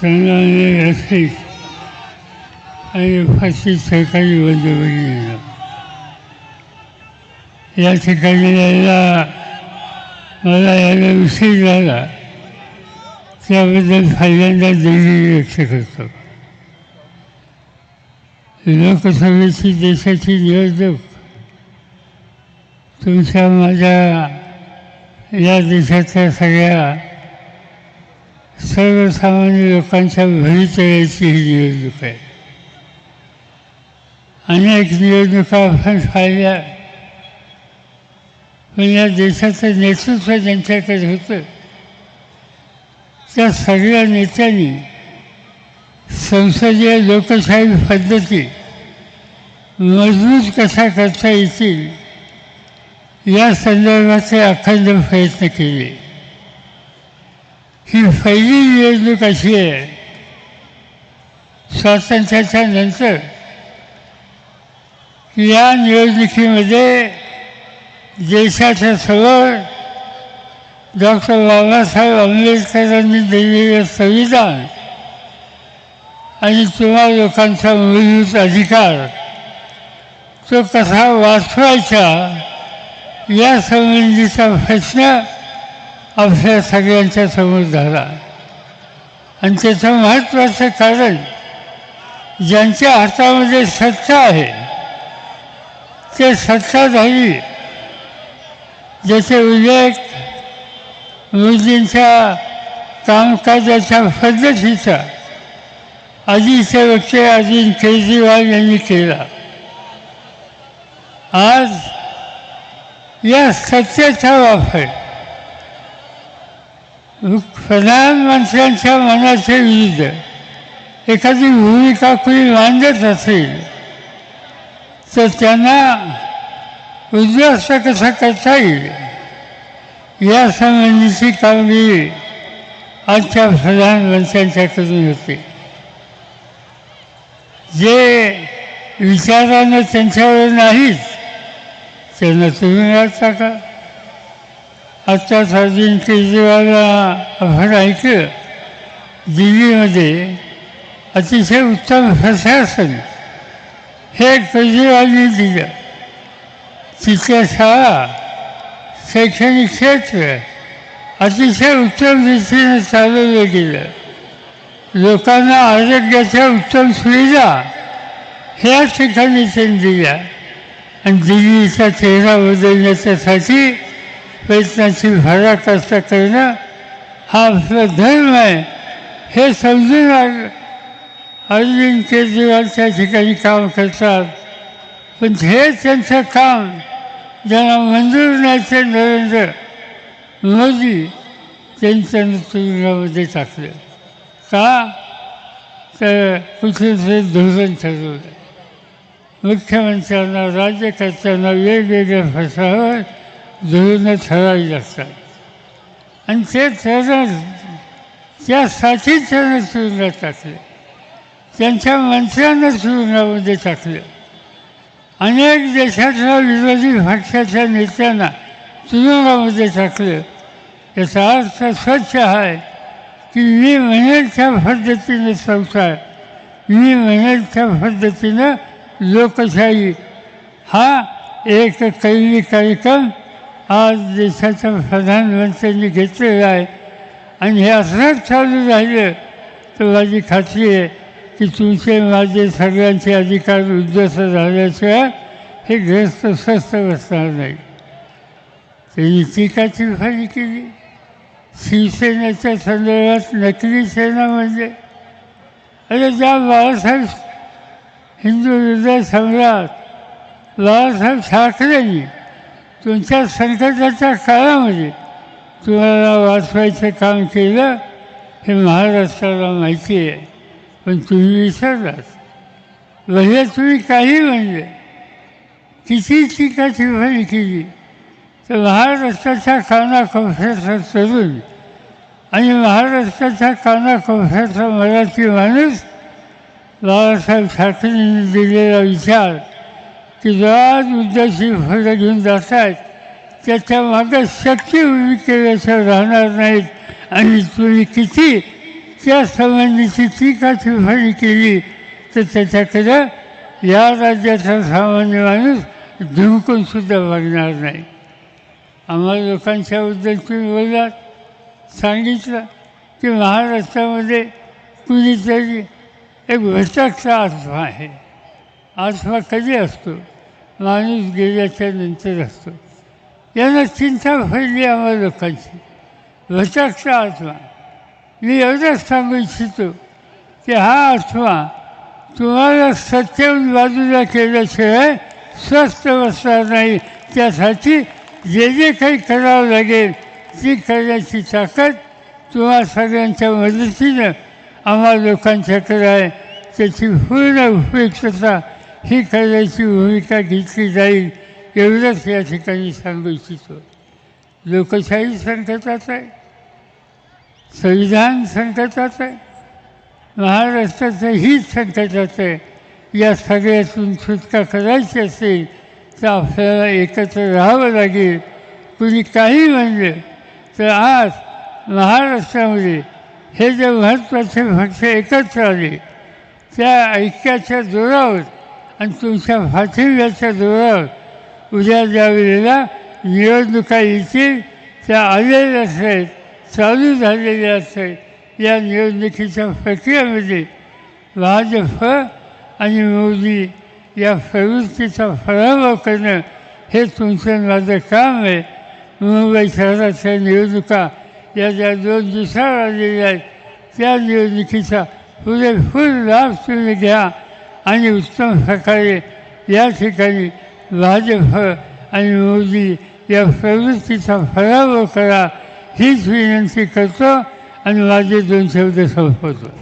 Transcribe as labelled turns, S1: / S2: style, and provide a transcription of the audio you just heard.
S1: संग्रामने रसिक आणि फाशी सरकारी बंदोबस्त या ठिकाणी यायला मला यायला विषय झाला त्याबद्दल पहिल्यांदा दिल्ली व्यक्त करतो लोकसभेची देशाची निवडणूक तुमच्या माझ्या या देशातल्या सगळ्या सर्वसामान्य लोकांच्या भवितव्याची ही निवडणूक आहे. अनेक निवडणुका आपण पाहिल्या. पण या देशाचं नेतृत्व ज्यांच्याकडे होतं त्या सगळ्या नेत्यांनी संसदीय लोकशाही पद्धती मजबूत कशा करता येतील या संदर्भाचे अखंड प्रयत्न केले. ही पहिली निवडणूक अशी आहे. स्वातंत्र्याच्या नंतर या निवडणुकीमध्ये देशाच्या समोर डॉक्टर बाबासाहेब आंबेडकरांनी दिलेलं संविधान आणि तुम्हा लोकांचा मूलभूत अधिकार तो कसा वाचवायचा या संबंधीचा प्रश्न आपल्या सगळ्यांच्या समोर झाला. आणि त्याचं महत्त्वाचं कारण ज्यांच्या हातामध्ये सत्ता आहे ते सत्ताधारी ज्याचे उल्लेख मोदींच्या कामकाजाच्या पद्धतीचा आधीचे वक्ते अरविंद केजरीवाल यांनी केला. आज या सत्तेचा वापर प्रधानमंत्र्यांच्या मनाचे विरुद्ध एखादी भूमिका कोणी मांडत असेल तर त्यांना उद्ध्वस्त कसा करता येईल? यासंबंधीची कामगिरी आजच्या प्रधानमंत्र्यांच्याकडून होते. जे विचारानं त्यांच्यावर नाहीत त्यांना तुम्ही वाटता का? आत्ताच अरविंद केजरीवालला आपण ऐकलं दिल्लीमध्ये अतिशय उत्तम प्रशासन हे केजरीवालने दिलं. तिथल्या शाळा शैक्षणिक क्षेत्र अतिशय उत्तम दृष्टीने चालवलं गेलं. लोकांना आरोग्याच्या उत्तम सुविधा ह्या ठिकाणी त्यांनी दिल्या. आणि दिल्लीचा चेहरा बदलण्याच्यासाठी प्रयत्नाची भराकष्ट करणं हा आपला धर्म आहे. हे समजून अरविंद केजरीवाल त्या ठिकाणी काम करतात. पण हे त्यांचं काम ज्यांना मंजूर नाही ते नरेंद्र मोदी त्यांच्या नेतृत्वामध्ये टाकलं. का? तर कुठेतरी धोरण ठरवलं. मुख्यमंत्र्यांना राज्यकर्त्यांना वेगवेगळ्या फसावर जुळून ठरावी असतात. आणि ते चरण त्यासाठी त्यांना तुरुंगात टाकले. त्यांच्या मंत्र्यांना तुरुंगामध्ये म्हणजे टाकलं. अनेक देशातल्या विरोधी पक्षाच्या नेत्यांना तुरुंगामध्ये म्हणजे टाकलं. याचा अर्थ स्वच्छ आहे की मी म्हणेल त्या पद्धतीनं संसार मी म्हणेल त्या पद्धतीनं लोकशाही. हा एक कैली कार्यक्रम आज देशाच्या प्रधानमंत्र्यांनी घेतलेलं आहे. आणि हे असंच चालू राहिलं तर माझी खात्री आहे की तुमचे माझे सगळ्यांचे अधिकार उद्ध्वस्त झाल्याशिवाय हे ग्रस्त स्वस्त बसणार नाही. त्यांनी टीका टिप्पणी केली. शिवसेनेच्या संदर्भात नकली सेना म्हणजे. अरे ज्या बाळासाहेब हिंदू हृदय सम्राट बाळासाहेब ठाकरेंनी तुमच्या संकटाच्या काळामध्ये तुम्हाला वाचवायचं काम केलं हे महाराष्ट्राला माहिती आहे. पण तुम्ही विसरलात. वह्या तुम्ही काही म्हणले किती टीका टिप्पणी केली तर महाराष्ट्राच्या कानाकोपऱ्याचा तरुण आणि महाराष्ट्राच्या कानाकोपऱ्याचा मराठी माणूस बाळासाहेब ठाकरेंनी दिलेला विचार की ज्या आज फळं घेऊन जात आहेत त्याच्यामागे शक्य उभी केल्याशिवाय राहणार नाहीत. आणि तुम्ही किती त्या संबंधीची टीका टिप्पणी केली तर त्याच्याकडं या राज्याचा सामान्य माणूस धुमकून सुद्धा बघणार नाही. आम्हाला लोकांच्याबद्दल तुम्ही बोललात सांगितलं की महाराष्ट्रामध्ये कुणीतरी एक भटकचा आत्मा आहे. आत्मा कधी असतो माणूस गेल्याच्यानंतर असतो. यानं चिंता फैली आम्हाला लोकांची. भटकचा आत्मा. मी एवढंच सांगू इच्छितो की हा आत्मा तुम्हाला सत्याहून बाजूला केल्याशिवाय स्वस्थ बसणार नाही. त्यासाठी जे जे काही करावं लागेल ती करण्याची ताकद तुम्हा सगळ्यांच्या मदतीनं आम्हा लोकांच्याकडे आहे. त्याची पूर्ण उपयुक्तता ही करण्याची भूमिका घेतली जाईल एवढंच या ठिकाणी सांगू इच्छितो. लोकशाही संकटात आहे. संविधान संकटात आहे. महाराष्ट्राचं हित संकटात आहे. या सगळ्यातून सुटका करायची असेल तर आपल्याला एकत्र राहावं लागेल. कुणी काही म्हणलं तर आज महाराष्ट्रामध्ये हे जे महत्त्वाचे पक्ष एकत्र आले त्या ऐक्याच्या जोरावर आणि तुमच्या पाठिंब्याच्या जोरावर उद्या ज्या वेळेला निवडणुका येतील त्या आलेल्या आहेत चालू झालेल्या आहेत या निवडणुकीच्या प्रक्रियेमध्ये भाजप आणि मोदी या प्रवृत्तीचा पराभव करणं हे तुमचं माझं काम आहे. मुंबई शहराच्या निवडणुका या ज्या दोन दिवसावर आलेल्या आहेत त्या निवडणुकीचा पुरेपूर लाभ तुम्ही घ्या. आणि उत्तम प्रकारे या ठिकाणी भाजप आणि मोदी या प्रवृत्तीचा पराभव करा हीच विनंती करतो आणि माझे दोन शब्द संपवतो.